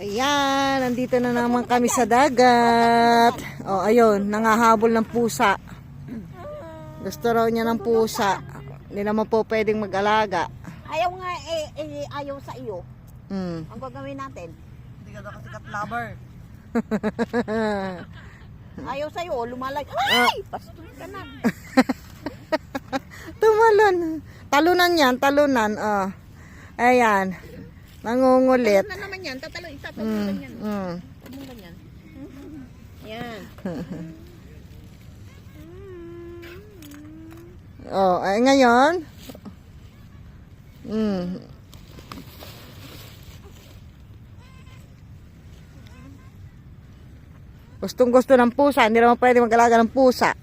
Ayan, nandito na naman kami sa dagat. O, ayun, nangahabol ng pusa. Gusto raw niya ng pusa. Hindi naman po pwedeng mag-alaga. Ayaw nga eh, eh, ayaw sa iyo. Hmm. Ang gagawin natin, Hindi ka daw kasikat lover. ayaw sa iyo, lumalay. Ay! Pastor ka na. Tumalon. Talunan yan, talunan. Oh. Ayan. Nangungulit. Na naman yan, tatalo, itatalo Mm, yan. mm. Ano ganyan? Yan. Oh, ay ngayon. Mm. Gustong gusto ng pusa, hindi naman pwede mag-alaga ng pusa.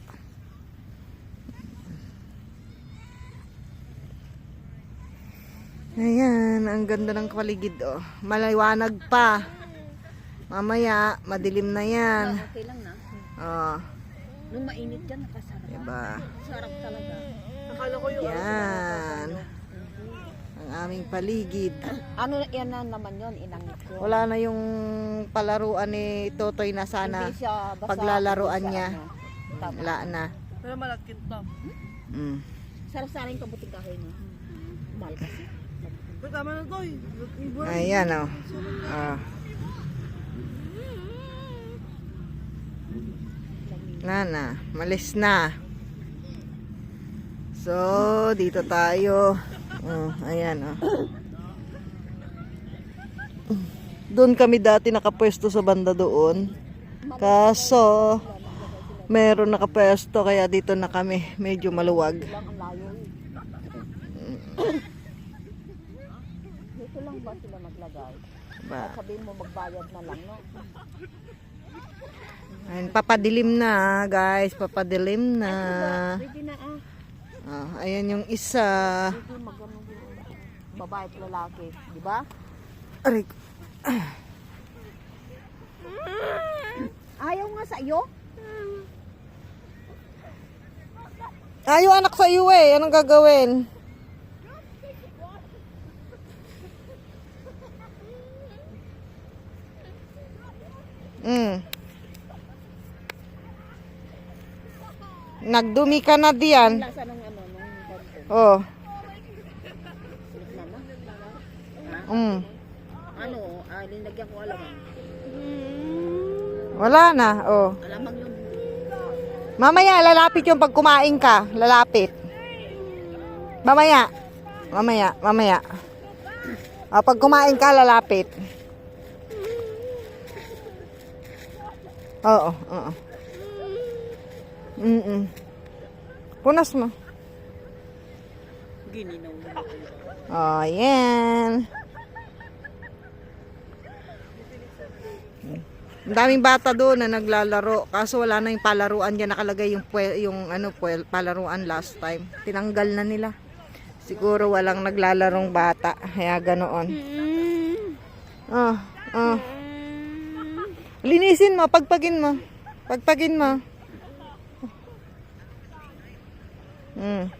Ayan, ang ganda ng paligid oh. Maliwanag pa. Mamaya, madilim na yan. Okay lang na. Oh, Nung mainit dyan, nakasarap. diba? Sarap talaga. Akala ko yung Yan. Ang aming paligid. Ano yan na naman yon inang ko. Wala na yung palaruan ni Totoy na sana. Hindi siya basta paglalaruan hindi siya niya. ano. Tama. Wala na. Pero malakit to. Mm. Sarap sa akin kabuting kahoy no. Mahal kasi. Tama na to eh. Ayan oh. Ah. Na na. Malis na. So, dito tayo. Oh, ayan oh. Doon kami dati nakapwesto sa banda doon. Kaso, meron nakapwesto kaya dito na kami. Medyo maluwag. Lang ang layo eh. Dito lang ba sila maglagay? Ba? Sabihin mo magbayad na lang no. Ayan, papadilim na, guys. Papadilim na. Pwede na ah. Ah, ayan yung isa. Magano babae at lalaki, di ba? Aray. Ayaw nga sa iyo? Ayaw anak sa iyo eh. Anong gagawin? Mm. Nagdumi ka na diyan. Oh. Mm. Ano, ah, linagyan ko alamang. Wala na. Oh. Alamang yun. Mamaya, lalapit yung pag kumain ka. Lalapit. Mamaya. Mamaya, mamaya. Ah, pag kumain ka, lalapit. Oo, oo. Mm-mm. Punas mo. Gininaw na. Oh, yan. Ang daming bata doon na naglalaro. Kaso wala na yung palaruan dyan. Nakalagay yung, yung ano, pwe, palaruan last time. Tinanggal na nila. Siguro walang naglalarong bata. Kaya ganoon. Ah, ah. Linisin mo, pagpagin mo. Pagpagin mo. Mm.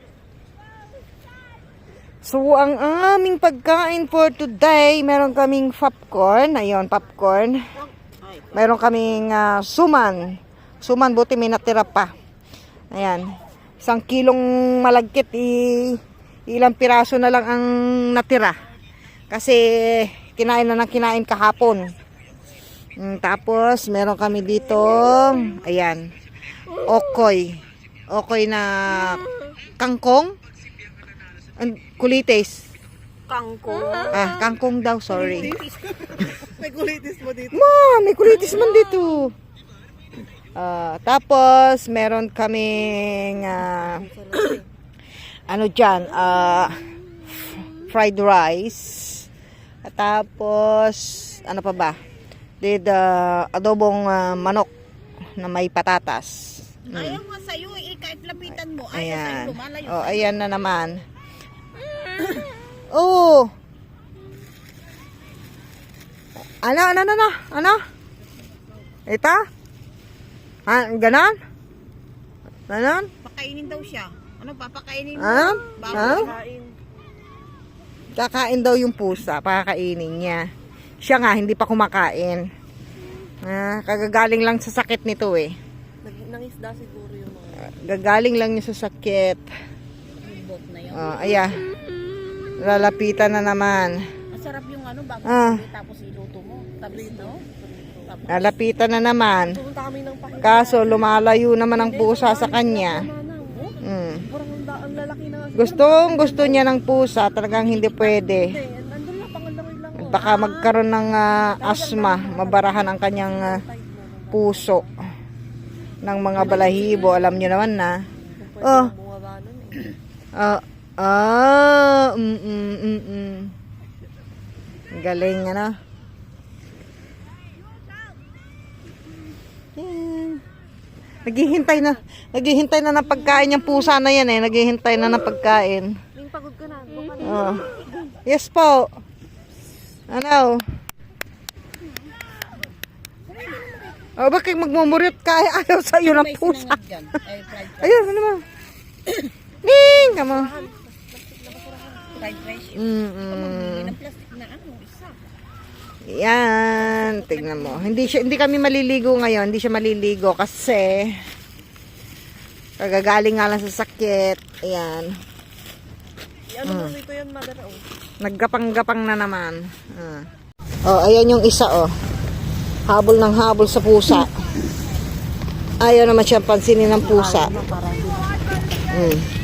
So, ang aming pagkain for today, meron kaming popcorn. Ayun, popcorn. Meron kaming ah, suman. Suman, buti may natira pa. Ayan. Isang kilong malagkit, i, ilang piraso na lang ang natira. Kasi, kinain na ng kinain kahapon. Mm, tapos, meron kami dito, ayan, okoy. Okoy na kangkong. An- Kulites. kangko. Ah, kangkong daw, sorry. May kulitis mo dito. Ma, may kulitis man dito. Ah, tapos, meron kaming, ah, ano dyan, ah, fried rice. Tapos, ano pa ba? Did, ah, adobong ah, manok na may patatas. Ayaw nga sa iyo eh, kahit lapitan mo. Ayaw Ayan. lumalayo. Oh, ayan na naman. Oh. Ano, ano, ano, ano? Ano? Ito? Ah, ganon? Ganon? Pakainin daw siya. Ano, papakainin mo? Ah? Bago Ah? Kain. Kakain daw yung pusa, pakakainin niya. Siya nga, hindi pa kumakain. Ah, kagagaling lang sa sakit nito eh. Nangisda siguro yung mga. Gagaling lang niya sa sakit. Bok na yun. Ah, aya. Lalapitan na naman. Masarap yung ano, bago Ah. ah. tapos iluto mo. Tapos, no? Tapos, Lalapitan na naman. Kami ng. Kaso lumalayo naman ang pusa sa kanya. Oh, Mm. parang ang, da- ang lalaki na. Gustong gusto niya ng pusa, talagang hindi pwede. Baka magkaroon ng ah, asma, mabarahan ang kanyang naman. puso ng mga balahibo. Alam niyo naman na. Oh. oh. ah, mm, mm, mm, mm. Galing, ano? Yan. Naghihintay na. Naghihintay na ng pagkain yung pusa na yan eh. Naghihintay na ng pagkain. Pagod ka na. Oh. Yes po. Ano? Oh, bakit magmumuryot ka? Ay, Ayaw sa iyo ng pusa. Ayun, ano mo? Ning! Kamo. fried rice. Plastic na ano. Yan, tingnan mo. Hindi siya hindi kami maliligo ngayon, hindi siya maliligo kasi kagagaling nga lang sa sakit. Ayan. Ano mo nito yan, mother? Naggapang-gapang na naman. Ah. Oh, ayan yung isa oh. Habol ng habol sa pusa. Ayaw naman siyang pansinin ng pusa. Mm.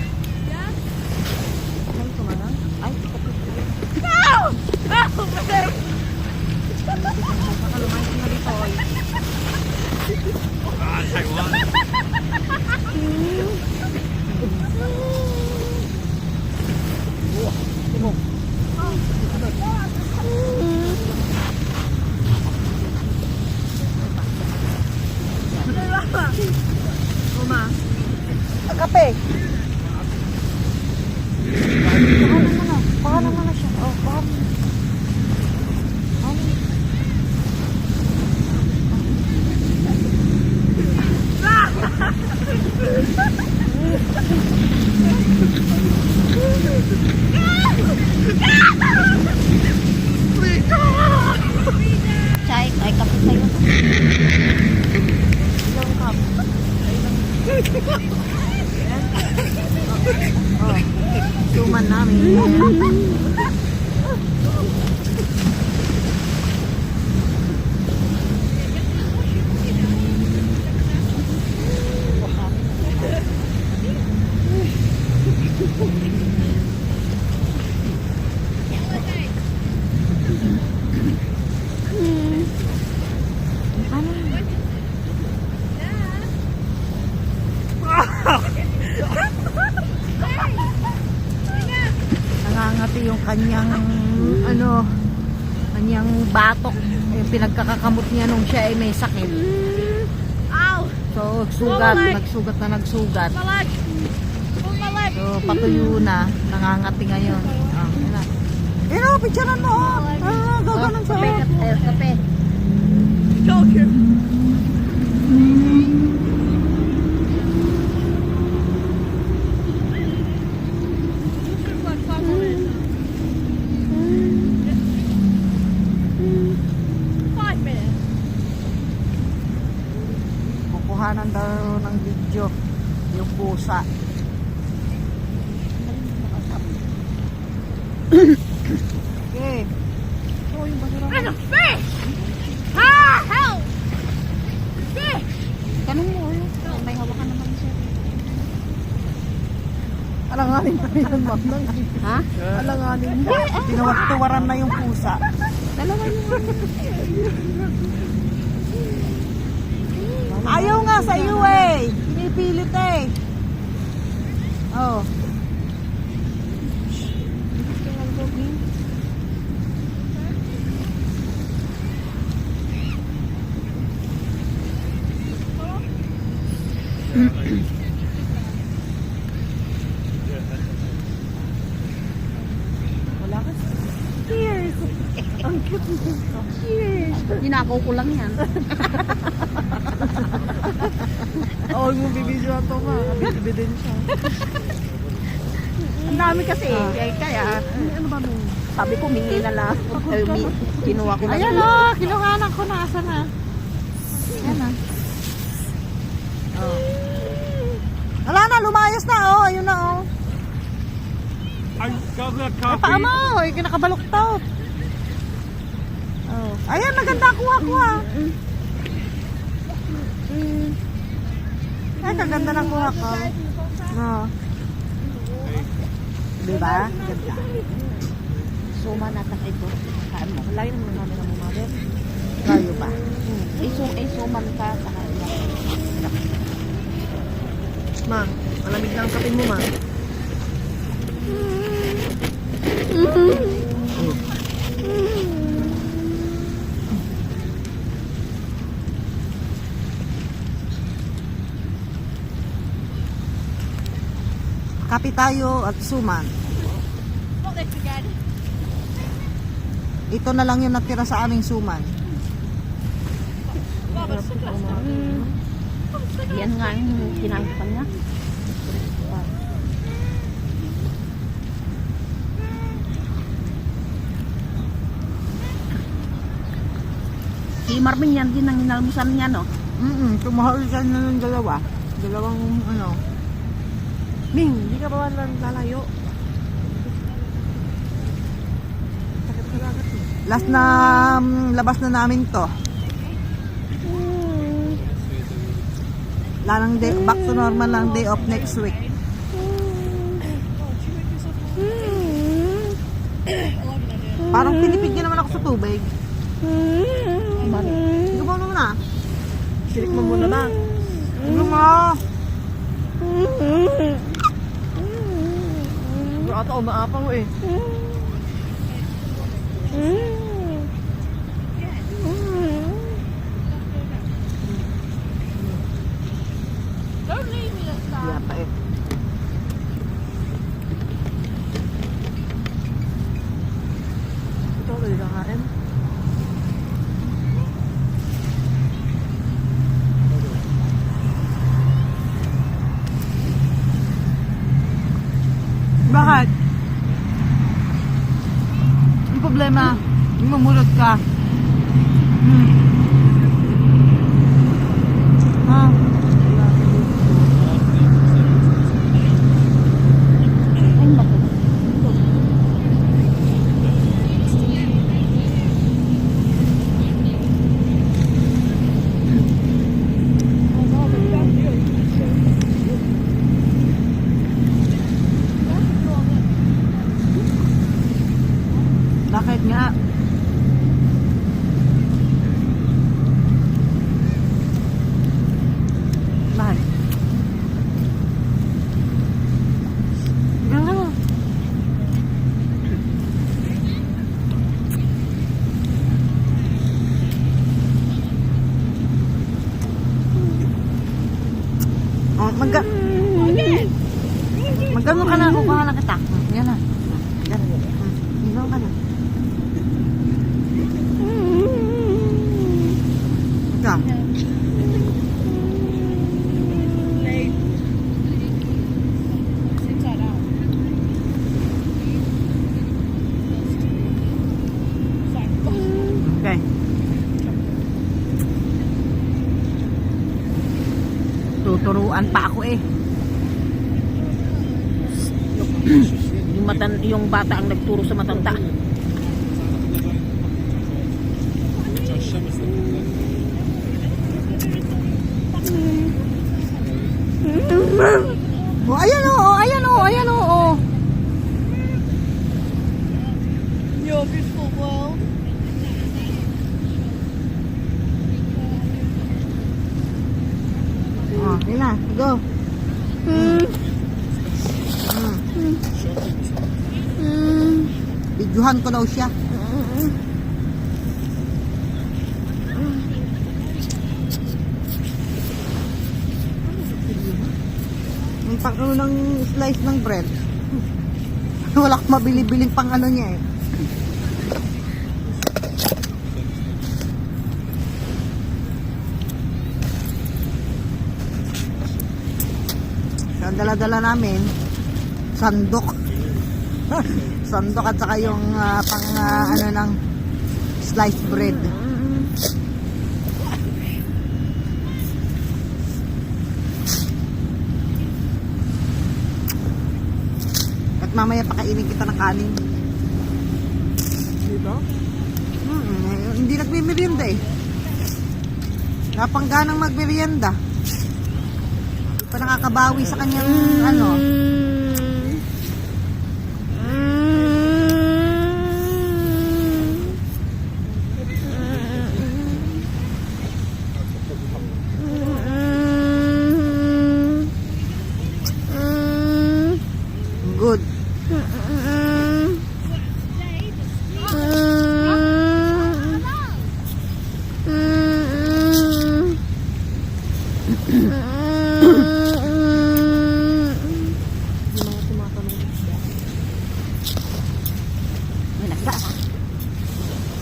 Kape. Baka naman na siya. Oh, baka Chay, ay kapit sa'yo. Oh, suman namin. Nangangati yung kanyang ano, kanyang batok. Yung pinagkakakamot niya nung siya ay may sakit. So, sugat, nagsugat na nagsugat. So, patuyo na, nangangati ngayon. Ah, yun na. Pero, picturean mo, oh. Ah, gaganon sa Kape, kape, kape. Kukuhanan daw ng video yung pusa. okay. Tanong mo, ano? May hawakan naman siya. Alanganin pa rin yung magdang. Ha? Alanganin mo. Tinawag-tuwaran na yung pusa. Dalawa yung Ayaw nga sa iyo eh. Pinipilit eh. Oh. Wala ka. Cheers. Ang cute nito. Ninakaw ko lang yan. Oo, oh, mo bibidyo ato ka. Kabidbidin siya. Ang dami kasi. eh, kaya, Ano ba nung? sabi ko, mingi na lang. Ay, mi, kinuha ko na. Ayan o, kinuhanan ko na. Asa na? Ayan na. Oh. Wala na, lumayas na oh. Ayun na oh. I got that Ay, coffee. paa mo. Ay, nakabaluktot. Oh. Ayan, maganda. Kuha, kuha. Ay, kaganda ng kuha ko. No. Diba? Ganda. Suma natin ito. Kain mo. Layo naman namin ang mumabit. Layo ba? Eh, sum, eh, suman ka sa kanya. Ma, malamig na ang kape mo, ma. Kapi tayo at suman. Ito na lang yung natira sa aming suman. Yan nga yung kinain ko kanya. Si Marvin yan din ang inalmusan niya, no? Mm-mm, tumahol siya na ng dalawa. Dalawang ano. Ming, hindi ka ba lalayo? Last na mm, labas na namin to. Lanang day, back to normal lang day off next week. Parang pinipigyan naman ako sa tubig. Hindi mo naman ah. Sirik mo muna lang. Hindi mo. Bro, ata umaapang eh. Kaya pa eh. Ito, tuloy kakain. Bakit? Ang problema, mamulot ka. Hmm. Ha? Ay, bakit? Bakit nga? Bakit? Ganun mo. Oh, magga... Magano ka na, kukuha na kita. Yan na. Yan. Hmm, Ilaw ka na. Ika. Okay. Tuturuan pa ako eh. yung, matan yung bata ang nagturo sa matanda. Oh, ayan o, oh, ayan o, oh, ayan o. Oh. Your beautiful world. Oh, na, go. Mm. Videohan ko daw siya. Yung pang ano ng slice ng bread. Wala akong mabili-biling pang ano niya eh. Ang dala-dala namin, sandok. Sandok at saka yung ah, pang ah, ano ng sliced bread. At mamaya pakainin kita ng kanin. Dito? Hmm, eh, hindi nagmimerienda eh. Napangganang magmerienda. Pa nakakabawi sa kanyang ano. Good.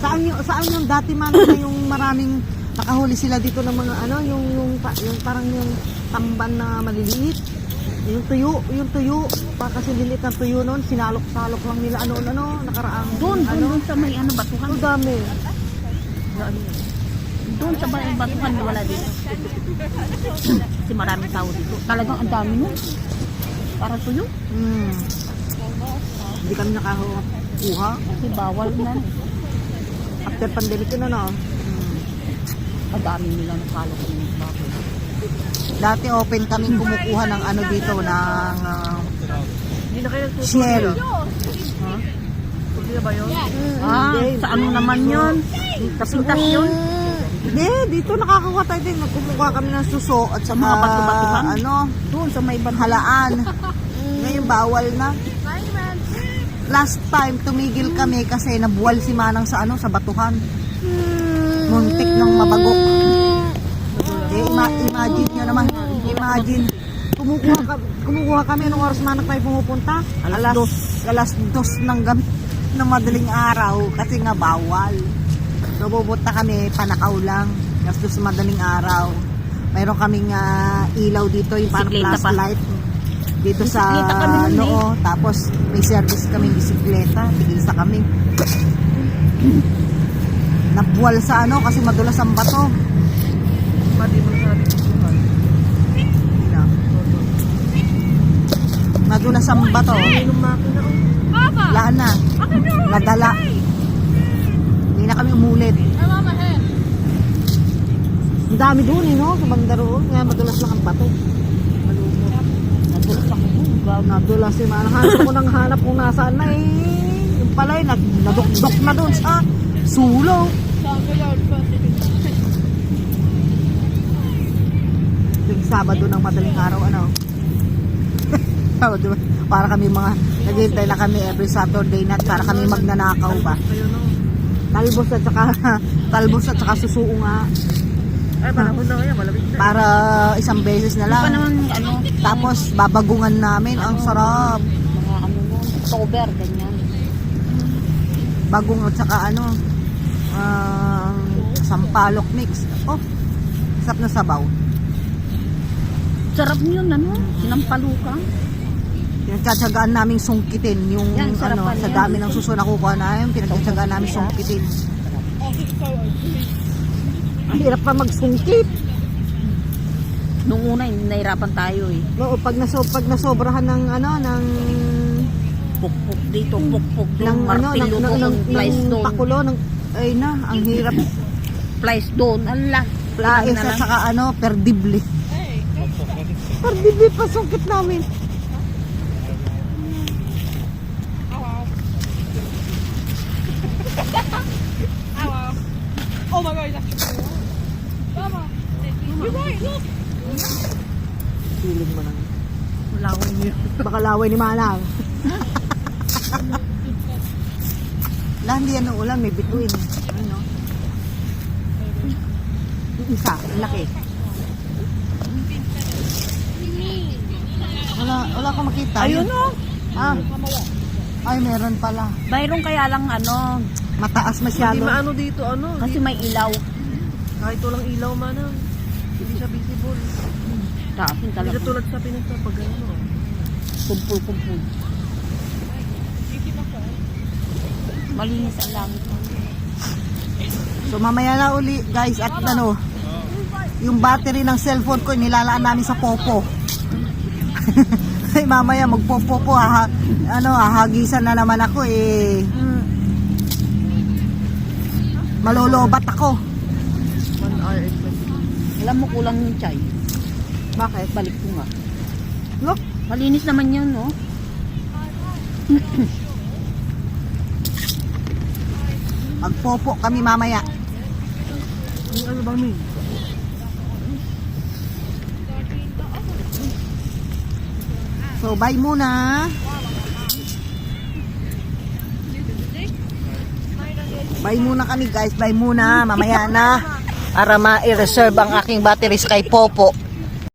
Saan yung saan yung dati man na yung maraming nakahuli sila dito ng mga ano yung yung, pa- yung parang yung tamban na maliliit. Yung tuyo, yung tuyo, pa kasi lilit ng tuyo noon, sinalok-salok lang nila ano ano nakaraang Doon, doon, ano. doon sa may ano, batuhan. Ang dami. Doon sa may batuhan na wala dito. Kasi maraming tao dito. Talagang ang dami nun. Para tuyo. Hmm. Hindi kami nakakuha. Kasi bawal na. After pandemic yun ano. Ang dami nila nakalok ng baboy. Dati open kaming kumukuha ng ano dito ng ah, Hindi na kayo shell. Ba yun? Ah, sa ano naman yun? Sa pintas yun? Hindi, dito nakakakuha tayo din. Nagkumukuha kami ng suso at sa mga bato-batuhan? ano, Doon sa may ban halaan. Ngayon bawal na. Last time tumigil kami kasi nabuwal si Manang sa ano sa batuhan. Muntik ng mabagok. Eh, ima- imagine nyo naman. Imagine. Kumukuha, ka, kumukuha kami anong oras Manang tayo pumupunta? Alas dos. Alas dos ng gabi ng madaling araw kasi nga bawal. So pupunta kami panakaw lang. Alas dos ng madaling araw. Mayroon kaming ah, ilaw dito yung parang Bisikleta pa. flashlight. Dito sa kami nun eh. noo. Tapos may service kaming bisikleta. Tigisa kami. Nabuwal sa ano kasi madulas ang bato. Sa. Madulas ang bato. Wala na. Nadala. Hindi na kami umulit. Ang dami doon eh, no? Sa banda roon. Nga madulas lang ang bato. Nadulas eh. man. Hanap ko ng hanap kung nasaan na eh. Yung pala eh, nad- nadukdok na doon sa sulo. Yung Sabado ng madaling araw, ano? Para kami mga, naghihintay na kami every Saturday night para kami magnanakaw ba. Talbos at saka, talbos at saka susuo nga. Ay, panahon na kaya. Malamig na. Para isang beses na lang. naman ano, Tapos babagungan namin. Ang sarap. mga ano nun, October, ganyan. Bagong at saka ano, ah, sampalok mix. Oh, sarap na sabaw. Sarap yun, ano? Sinampalukan. Pinagtsatsagaan namin sungkitin yung Yan, sarap ano, sa yan. dami ng suso na kukuha namin, pinagtsatsagaan namin sungkitin. Ang hirap pa magsungkit. Nung una, nahirapan tayo eh. Oo, pag naso pag nasobrahan ng ano ng Pukpuk dito, pukpuk doon, ng ano ng martilyo ng, doon, ng, plies ng doon, pakulo ng ay na, ang hirap. plies doon, ala. At lang. saka ano, perdible. Perdible pa sungkit namin. Oh my god, that's true. Mama, you're right, look. Feeling mo lang. Akong yun. Baka laway ni Manang. Wala, hindi yan ang ulan, may bituin. Ano? Yung isa, ang laki. Wala, wala akong makita. Ayun o. Ah. Ay, meron pala. Mayroon kaya lang ano, Mataas Hindi masyado. maano dito, ano. kasi may ilaw. Kahit walang ilaw man ah. Hindi siya visible. Yun Hindi talaga. siya tulad sa Pinas na pag ano. Kumpul-kumpul. Malinis ang langit. So mamaya na uli guys at ano, yung battery ng cellphone ko nilalaan namin sa popo. Ay mamaya magpopo po ha, ano hahagisan na naman ako eh. Malolobat ako. Alam mo, kulang yung chai. Bakit? Balik ko nga. Look, Malinis naman yan, no? magpopo kami mamaya. Ano bang may? So bye muna. Bye muna kami guys, bye muna, mamaya na. Para ma-reserve ang aking batteries kay Popo.